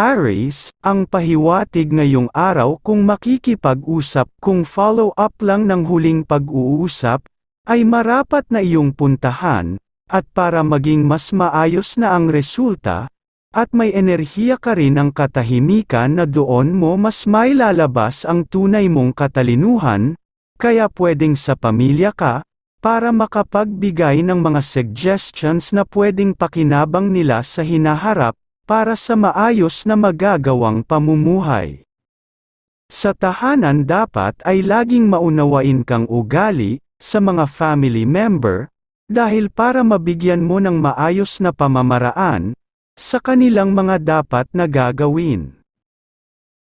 Aries, ang pahiwatig ngayong araw kung makikipag-usap kung follow-up lang ng huling pag-uusap, ay marapat na iyong puntahan, at para maging mas maayos na ang resulta, at may enerhiya ka rin ang katahimikan na doon mo mas mailalabas ang tunay mong katalinuhan, kaya pwedeng sa pamilya ka, para makapagbigay ng mga suggestions na pwedeng pakinabang nila sa hinaharap, para sa maayos na magagawang pamumuhay. Sa tahanan dapat ay laging maunawain kang ugali, sa mga family member, dahil para mabigyan mo ng maayos na pamamaraan, sa kanilang mga dapat na gagawin.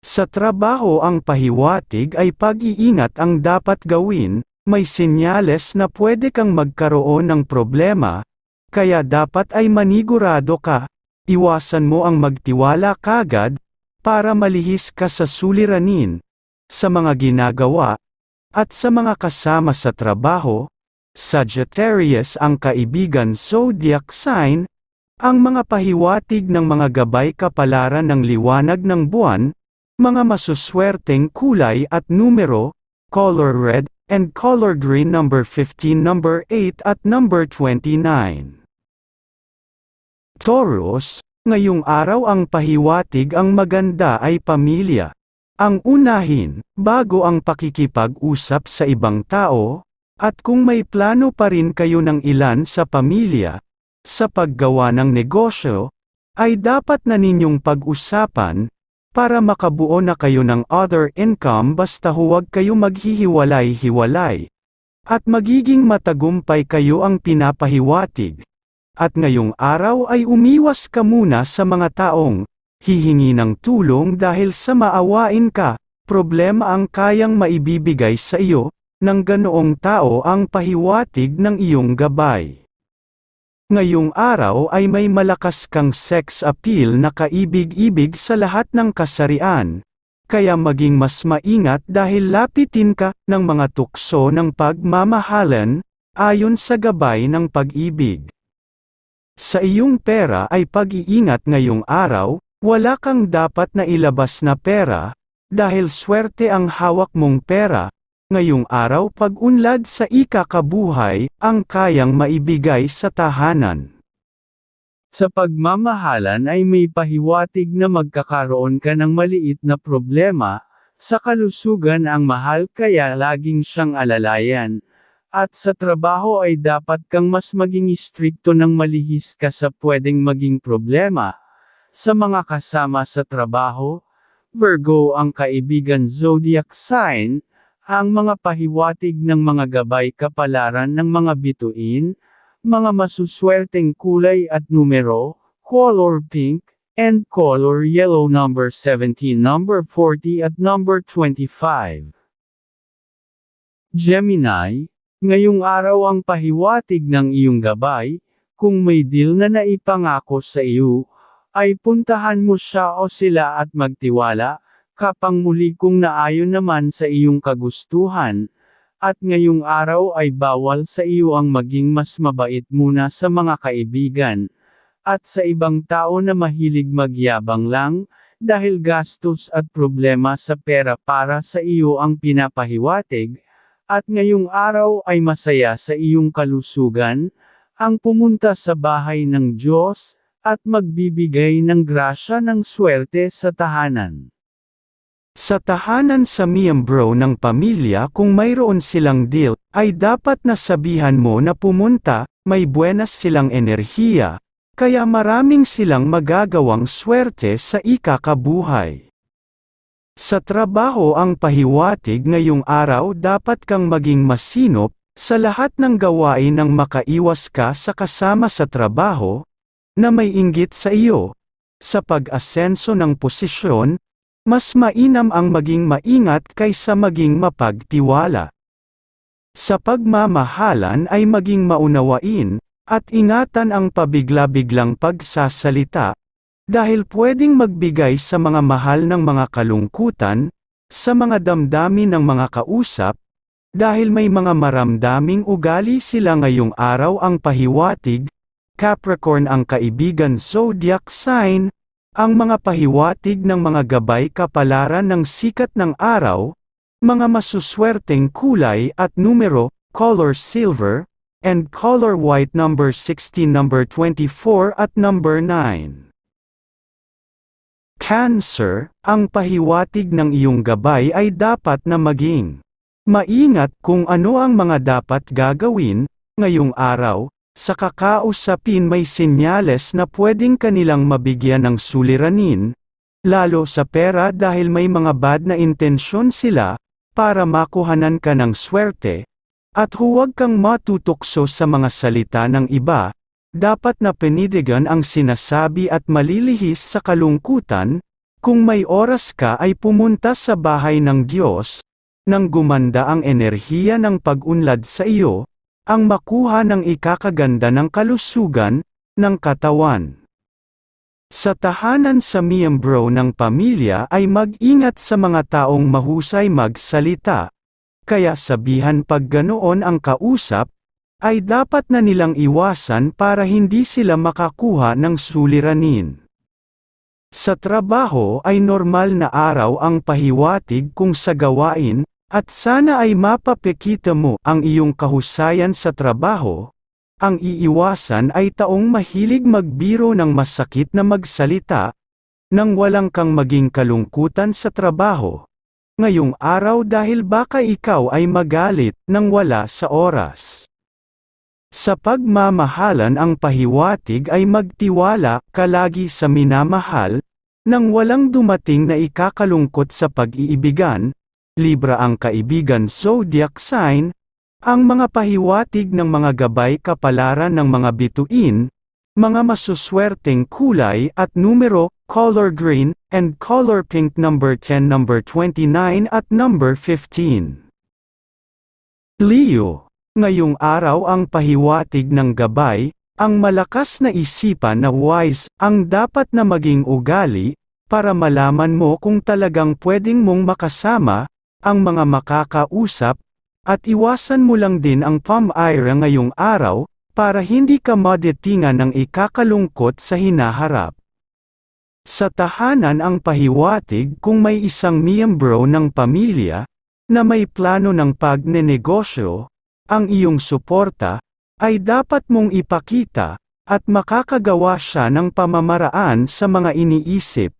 Sa trabaho ang pahiwatig ay pag-iingat ang dapat gawin, may senyales na pwede kang magkaroon ng problema, kaya dapat ay manigurado ka, Iwasan mo ang magtiwala kagad, para malihis ka sa suliranin, sa mga ginagawa, at sa mga kasama sa trabaho, Sagittarius ang kaibigan zodiac sign, ang mga pahiwatig ng mga gabay kapalaran ng liwanag ng buwan, mga masuswerteng kulay at numero, color red, and color green number 15 number 8 at number 29. Taurus, ngayong araw ang pahiwatig ang maganda ay pamilya. Ang unahin, bago ang pakikipag-usap sa ibang tao, at kung may plano pa rin kayo ng ilan sa pamilya, sa paggawa ng negosyo, ay dapat na ninyong pag-usapan, para makabuo na kayo ng other income basta huwag kayo maghihiwalay-hiwalay. At magiging matagumpay kayo ang pinapahiwatig. At ngayong araw ay umiwas ka muna sa mga taong, hihingi ng tulong dahil sa maawain ka, problema ang kayang maibibigay sa iyo, ng ganoong tao ang pahiwatig ng iyong gabay. Ngayong araw ay may malakas kang sex appeal na kaibig-ibig sa lahat ng kasarian, kaya maging mas maingat dahil lapitin ka ng mga tukso ng pagmamahalan, ayon sa gabay ng pag-ibig. Sa iyong pera ay pag-iingat ngayong araw, wala kang dapat na ilabas na pera, dahil swerte ang hawak mong pera, ngayong araw pag-unlad sa ikakabuhay, ang kayang maibigay sa tahanan. Sa pagmamahalan ay may pahiwatig na magkakaroon ka ng maliit na problema, sa kalusugan ang mahal kaya laging siyang alalayan, at sa trabaho ay dapat kang mas maging istrikto ng malihis ka sa pwedeng maging problema. Sa mga kasama sa trabaho, Virgo ang kaibigan zodiac sign, ang mga pahiwatig ng mga gabay kapalaran ng mga bituin, mga masuswerteng kulay at numero, color pink, and color yellow number 17 number 40 at number 25. Gemini, Ngayong araw ang pahiwatig ng iyong gabay, kung may deal na naipangako sa iyo, ay puntahan mo siya o sila at magtiwala, kapang muli kung naayon naman sa iyong kagustuhan, at ngayong araw ay bawal sa iyo ang maging mas mabait muna sa mga kaibigan, at sa ibang tao na mahilig magyabang lang, dahil gastos at problema sa pera para sa iyo ang pinapahiwatig, at ngayong araw ay masaya sa iyong kalusugan, ang pumunta sa bahay ng Diyos, at magbibigay ng grasya ng swerte sa tahanan. Sa tahanan sa miyembro ng pamilya kung mayroon silang deal, ay dapat na sabihan mo na pumunta, may buenas silang enerhiya, kaya maraming silang magagawang swerte sa ikakabuhay. Sa trabaho ang pahiwatig ngayong araw dapat kang maging masinop, sa lahat ng gawain ng makaiwas ka sa kasama sa trabaho, na may inggit sa iyo. Sa pag-asenso ng posisyon, mas mainam ang maging maingat kaysa maging mapagtiwala. Sa pagmamahalan ay maging maunawain, at ingatan ang pabigla-biglang pagsasalita, dahil pwedeng magbigay sa mga mahal ng mga kalungkutan, sa mga damdamin ng mga kausap, dahil may mga maramdaming ugali sila ngayong araw ang pahiwatig, Capricorn ang kaibigan zodiac sign, ang mga pahiwatig ng mga gabay kapalaran ng sikat ng araw, mga masuswerteng kulay at numero, color silver, and color white number 16 number 24 at number 9. Cancer, ang pahiwatig ng iyong gabay ay dapat na maging maingat kung ano ang mga dapat gagawin, ngayong araw, sa kakausapin may senyales na pwedeng kanilang mabigyan ng suliranin, lalo sa pera dahil may mga bad na intensyon sila, para makuhanan ka ng swerte, at huwag kang matutukso sa mga salita ng iba, dapat na penidigan ang sinasabi at malilihis sa kalungkutan, kung may oras ka ay pumunta sa bahay ng Diyos, nang gumanda ang enerhiya ng pag-unlad sa iyo, ang makuha ng ikakaganda ng kalusugan, ng katawan. Sa tahanan sa miyembro ng pamilya ay mag-ingat sa mga taong mahusay magsalita, kaya sabihan pag ganoon ang kausap, ay dapat na nilang iwasan para hindi sila makakuha ng suliranin. Sa trabaho ay normal na araw ang pahiwatig kung sa gawain, at sana ay mapapekita mo ang iyong kahusayan sa trabaho. Ang iiwasan ay taong mahilig magbiro ng masakit na magsalita, nang walang kang maging kalungkutan sa trabaho. Ngayong araw dahil baka ikaw ay magalit nang wala sa oras. Sa pagmamahalan ang pahiwatig ay magtiwala ka lagi sa minamahal, nang walang dumating na ikakalungkot sa pag-iibigan, Libra ang kaibigan zodiac sign, ang mga pahiwatig ng mga gabay kapalaran ng mga bituin, mga masuswerteng kulay at numero, color green, and color pink number 10 number 29 at number 15. Leo Ngayong araw ang pahiwatig ng gabay, ang malakas na isipan na wise, ang dapat na maging ugali, para malaman mo kung talagang pwedeng mong makasama, ang mga makakausap, at iwasan mo lang din ang pam-ira ngayong araw, para hindi ka madetingan ng ikakalungkot sa hinaharap. Sa tahanan ang pahiwatig kung may isang miyembro ng pamilya, na may plano ng pagnenegosyo, ang iyong suporta, ay dapat mong ipakita, at makakagawa siya ng pamamaraan sa mga iniisip.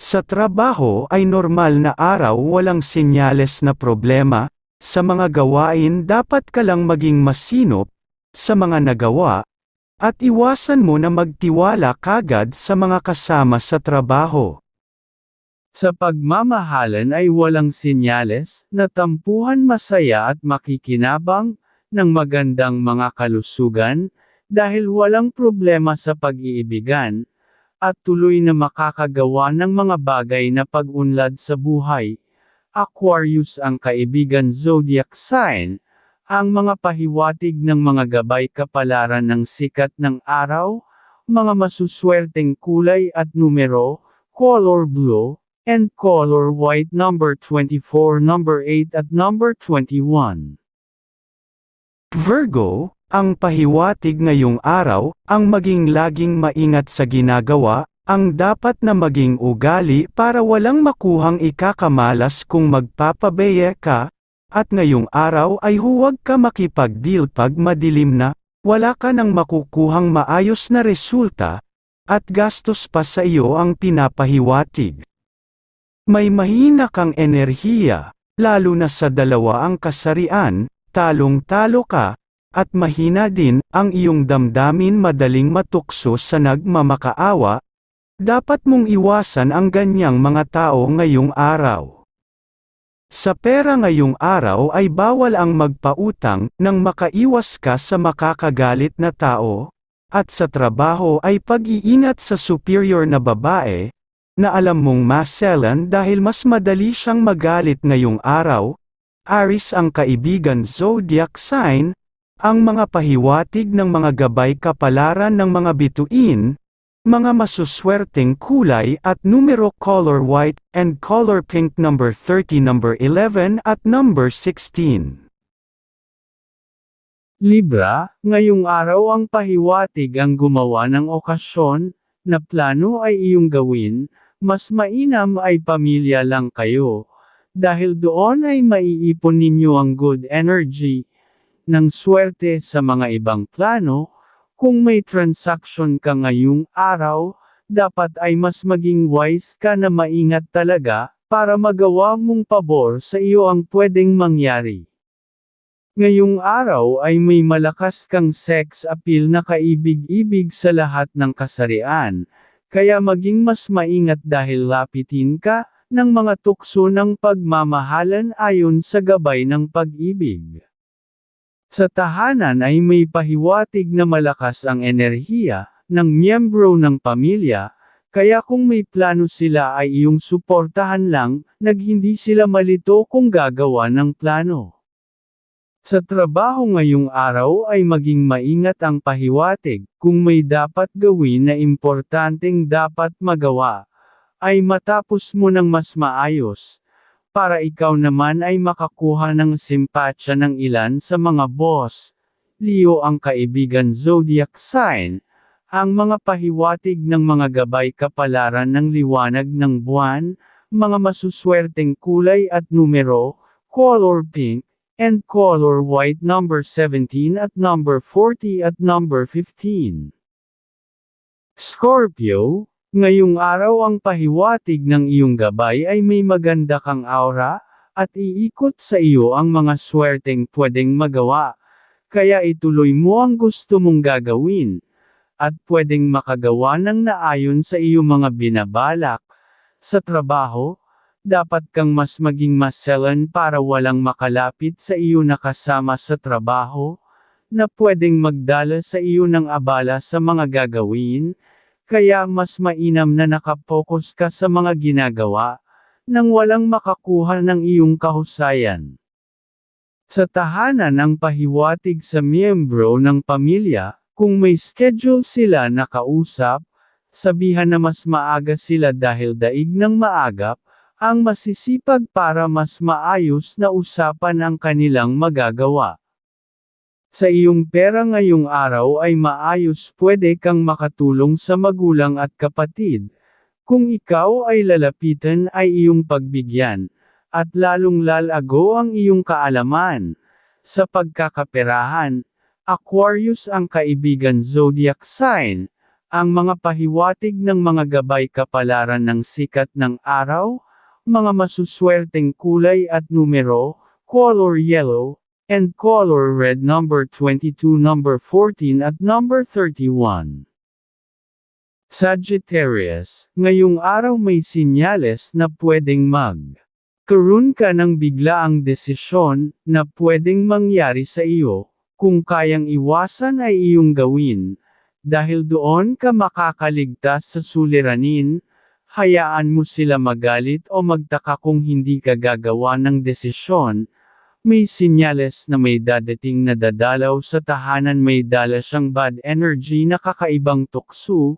Sa trabaho ay normal na araw walang senyales na problema, sa mga gawain dapat ka lang maging masinop, sa mga nagawa, at iwasan mo na magtiwala kagad sa mga kasama sa trabaho. Sa pagmamahalan ay walang sinyales, na tampuhan masaya at makikinabang, ng magandang mga kalusugan, dahil walang problema sa pag-iibigan, at tuloy na makakagawa ng mga bagay na pag-unlad sa buhay. Aquarius ang kaibigan zodiac sign, ang mga pahiwatig ng mga gabay kapalaran ng sikat ng araw, mga masuswerteng kulay at numero, color blue, and color white number 24 number 8 at number 21. Virgo, ang pahiwatig ngayong araw, ang maging laging maingat sa ginagawa, ang dapat na maging ugali para walang makuhang ikakamalas kung magpapabeye ka, at ngayong araw ay huwag ka makipag-deal pag madilim na, wala ka nang makukuhang maayos na resulta, at gastos pa sa iyo ang pinapahiwatig. May mahina kang enerhiya, lalo na sa dalawa ang kasarian, talong-talo ka, at mahina din ang iyong damdamin madaling matukso sa nagmamakaawa, dapat mong iwasan ang ganyang mga tao ngayong araw. Sa pera ngayong araw ay bawal ang magpautang nang makaiwas ka sa makakagalit na tao, at sa trabaho ay pag-iingat sa superior na babae, na alam mong maselan dahil mas madali siyang magalit ngayong araw, Aris ang kaibigan zodiac sign, ang mga pahiwatig ng mga gabay kapalaran ng mga bituin, mga masuswerteng kulay at numero color white and color pink number 30 number 11 at number 16. Libra, ngayong araw ang pahiwatig ang gumawa ng okasyon, na plano ay iyong gawin, mas mainam ay pamilya lang kayo, dahil doon ay maiipon ninyo ang good energy, ng swerte sa mga ibang plano, kung may transaction ka ngayong araw, dapat ay mas maging wise ka na maingat talaga, para magawa mong pabor sa iyo ang pwedeng mangyari. Ngayong araw ay may malakas kang sex appeal na kaibig-ibig sa lahat ng kasarian, kaya maging mas maingat dahil lapitin ka, ng mga tukso ng pagmamahalan ayon sa gabay ng pag-ibig. Sa tahanan ay may pahiwatig na malakas ang enerhiya, ng miyembro ng pamilya, kaya kung may plano sila ay iyong suportahan lang, nag hindi sila malito kung gagawa ng plano. Sa trabaho ngayong araw ay maging maingat ang pahiwatig, kung may dapat gawin na importanteng dapat magawa, ay matapos mo ng mas maayos, para ikaw naman ay makakuha ng simpatsya ng ilan sa mga boss. Leo ang kaibigan zodiac sign, ang mga pahiwatig ng mga gabay kapalaran ng liwanag ng buwan, mga masuswerteng kulay at numero, color pink, and color white number 17 at number 40 at number 15. Scorpio, ngayong araw ang pahiwatig ng iyong gabay ay may maganda kang aura, at iikot sa iyo ang mga swerteng pwedeng magawa, kaya ituloy mo ang gusto mong gagawin, at pwedeng makagawa ng naayon sa iyo mga binabalak. Sa trabaho, dapat kang mas maging maselan para walang makalapit sa iyo na kasama sa trabaho, na pwedeng magdala sa iyo ng abala sa mga gagawin, kaya mas mainam na nakapokus ka sa mga ginagawa, nang walang makakuha ng iyong kahusayan. Sa tahanan ang pahiwatig sa miyembro ng pamilya, kung may schedule sila na kausap, sabihan na mas maaga sila dahil daig ng maagap, ang masisipag para mas maayos na usapan ang kanilang magagawa. Sa iyong pera ngayong araw ay maayos pwede kang makatulong sa magulang at kapatid. Kung ikaw ay lalapitan ay iyong pagbigyan, at lalong lalago ang iyong kaalaman. Sa pagkakaperahan, Aquarius ang kaibigan zodiac sign, ang mga pahiwatig ng mga gabay kapalaran ng sikat ng araw, mga masuswerteng kulay at numero, color yellow, and color red number 22 number 14 at number 31. Sagittarius, ngayong araw may sinyales na pwedeng mag. Karoon ka ng biglaang desisyon, na pwedeng mangyari sa iyo, kung kayang iwasan ay iyong gawin, dahil doon ka makakaligtas sa suliranin, hayaan mo sila magalit o magtaka kung hindi ka gagawa ng desisyon, may sinyales na may dadating na dadalaw sa tahanan may dala siyang bad energy na kakaibang tukso,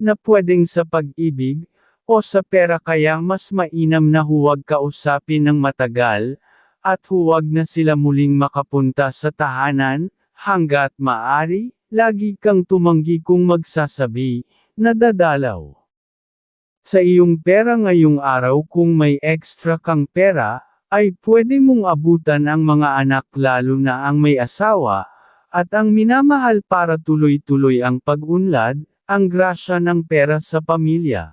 na pwedeng sa pag-ibig, o sa pera kaya mas mainam na huwag kausapin ng matagal, at huwag na sila muling makapunta sa tahanan, hanggat maari, lagi kang tumanggi kung magsasabi, na dadalaw. Sa iyong pera ngayong araw kung may extra kang pera, ay pwede mong abutan ang mga anak lalo na ang may asawa, at ang minamahal para tuloy-tuloy ang pag-unlad, ang grasya ng pera sa pamilya.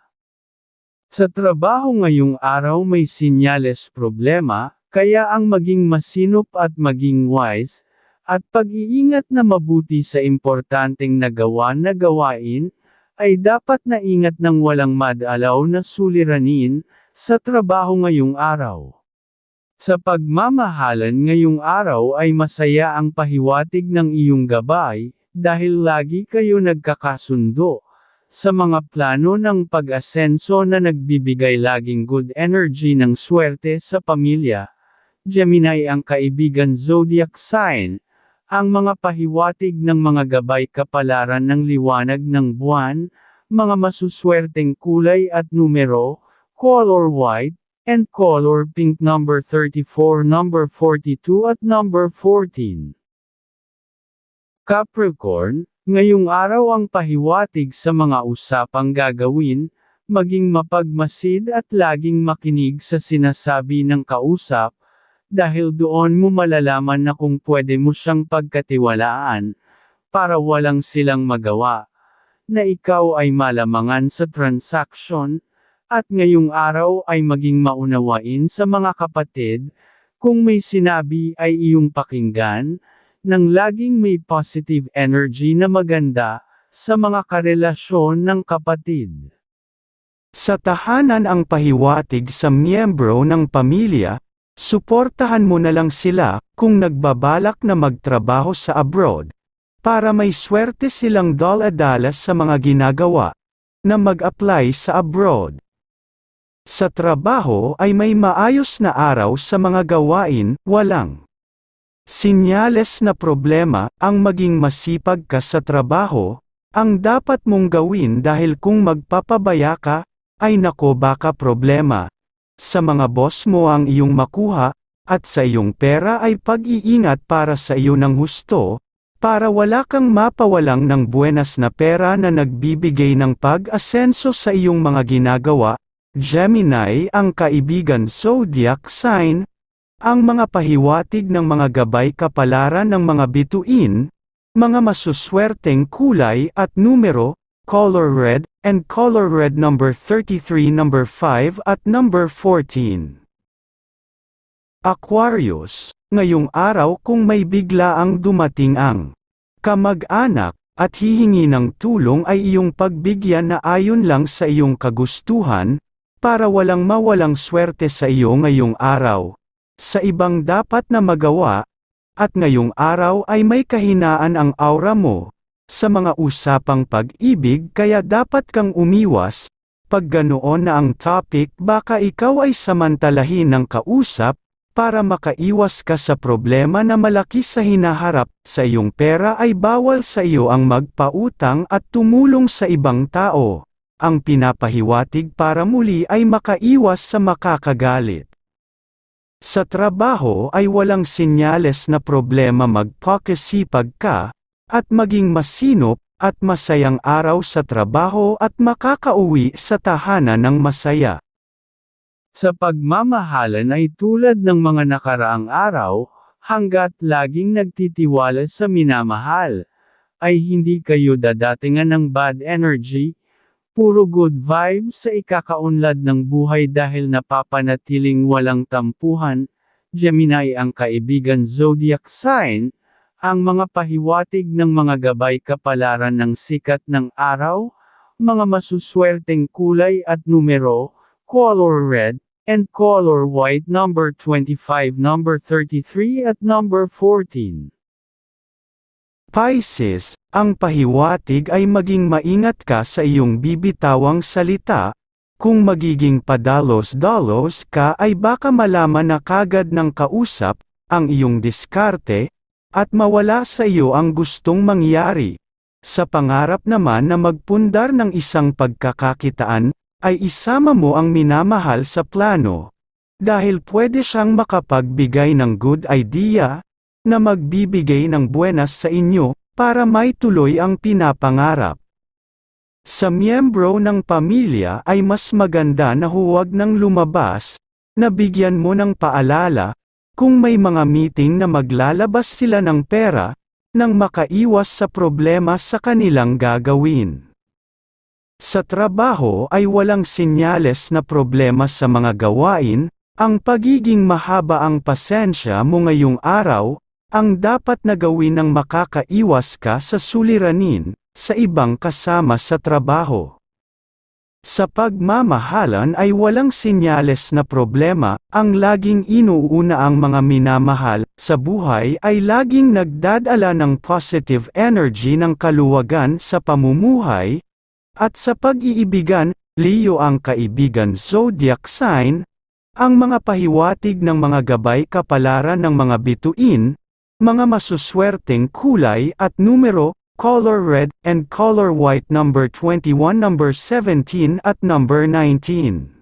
Sa trabaho ngayong araw may sinyales problema, kaya ang maging masinop at maging wise, at pag-iingat na mabuti sa importanteng nagawa na gawain, ay dapat na ingat ng walang madalaw na suliranin, sa trabaho ngayong araw. Sa pagmamahalan ngayong araw ay masaya ang pahiwatig ng iyong gabay, dahil lagi kayo nagkakasundo. Sa mga plano ng pag-asenso na nagbibigay laging good energy ng swerte sa pamilya. Gemini ang kaibigan zodiac sign, ang mga pahiwatig ng mga gabay kapalaran ng liwanag ng buwan, mga masuswerteng kulay at numero, color white, and color pink number 34 number 42 at number 14. Capricorn, Ngayong araw ang pahiwatig sa mga usapang gagawin, maging mapagmasid at laging makinig sa sinasabi ng kausap, dahil doon mo malalaman na kung pwede mo siyang pagkatiwalaan, para walang silang magawa, na ikaw ay malamangan sa transaction, at ngayong araw ay maging maunawain sa mga kapatid, kung may sinabi ay iyong pakinggan, nang laging may positive energy na maganda, sa mga karelasyon ng kapatid. Sa tahanan ang pahiwatig sa miyembro ng pamilya, suportahan mo na lang sila kung nagbabalak na magtrabaho sa abroad, para may swerte silang dala-dala sa mga ginagawa, na mag-apply sa abroad. Sa trabaho ay may maayos na araw sa mga gawain, walang sinyales na problema, ang maging masipag ka sa trabaho, ang dapat mong gawin dahil kung magpapabaya ka, ay nako baka problema. Sa mga boss mo ang iyong makuha, at sa iyong pera ay pag-iingat para sa iyo ng husto, para wala kang mapawalang ng buenas na pera na nagbibigay ng pag-asenso sa iyong mga ginagawa, Gemini ang kaibigan zodiac sign, ang mga pahiwatig ng mga gabay kapalaran ng mga bituin, mga masuswerteng kulay at numero, color red, and color red number 33 number 5 at number 14. Aquarius, ngayong araw kung may bigla ang dumating ang kamag-anak, at hihingi ng tulong ay iyong pagbigyan na ayon lang sa iyong kagustuhan, para walang mawalang swerte sa iyo ngayong araw. Sa ibang dapat na magawa, at ngayong araw ay may kahinaan ang aura mo, sa mga usapang pag-ibig kaya dapat kang umiwas, pag ganoon na ang topic baka ikaw ay samantalahin ng kausap, para makaiwas ka sa problema na malaki sa hinaharap, sa iyong pera ay bawal sa iyo ang magpautang at tumulong sa ibang tao. Ang pinapahiwatig para muli ay makaiwas sa makakagalit. Sa trabaho ay walang sinyales na problema magpakasipag ka, at maging masinop, at masayang araw sa trabaho at makakauwi sa tahanan ng masaya. Sa pagmamahalan ay tulad ng mga nakaraang araw, hanggat laging nagtitiwala sa minamahal, ay hindi kayo dadatingan ng bad energy, puro good vibes sa ikakaunlad ng buhay dahil napapanatiling walang tampuhan, Gemini ang kaibigan zodiac sign, ang mga pahiwatig ng mga gabay kapalaran ng sikat ng araw, mga masuswerteng kulay at numero, color red, and color white number 25 number 33 at number 14. Pisces, ang pahiwatig ay maging maingat ka sa iyong bibitawang salita, kung magiging padalos-dalos ka ay baka malaman na kagad ng kausap, ang iyong diskarte, at mawala sa iyo ang gustong mangyari. Sa pangarap naman na magpundar ng isang pagkakakitaan, ay isama mo ang minamahal sa plano. Dahil pwede siyang makapagbigay ng good idea, na magbibigay ng buenas sa inyo, para may tuloy ang pinapangarap. Sa miyembro ng pamilya ay mas maganda na huwag nang lumabas, na bigyan mo ng paalala, kung may mga meeting na maglalabas sila ng pera, nang makaiwas sa problema sa kanilang gagawin. Sa trabaho ay walang sinyales na problema sa mga gawain, ang pagiging mahaba ang pasensya mo ngayong araw, ang dapat na gawin ng makakaiwas ka sa suliranin, sa ibang kasama sa trabaho. Sa pagmamahalan ay walang sinyales na problema, ang laging inuuna ang mga minamahal, sa buhay ay laging nagdadala ng positive energy ng kaluwagan sa pamumuhay, at sa pag-iibigan, Leo ang kaibigan zodiac sign, ang mga pahiwatig ng mga gabay kapalaran ng mga bituin, mga masuswerteng kulay at numero, color red and color white number 21 number 17 at number 19.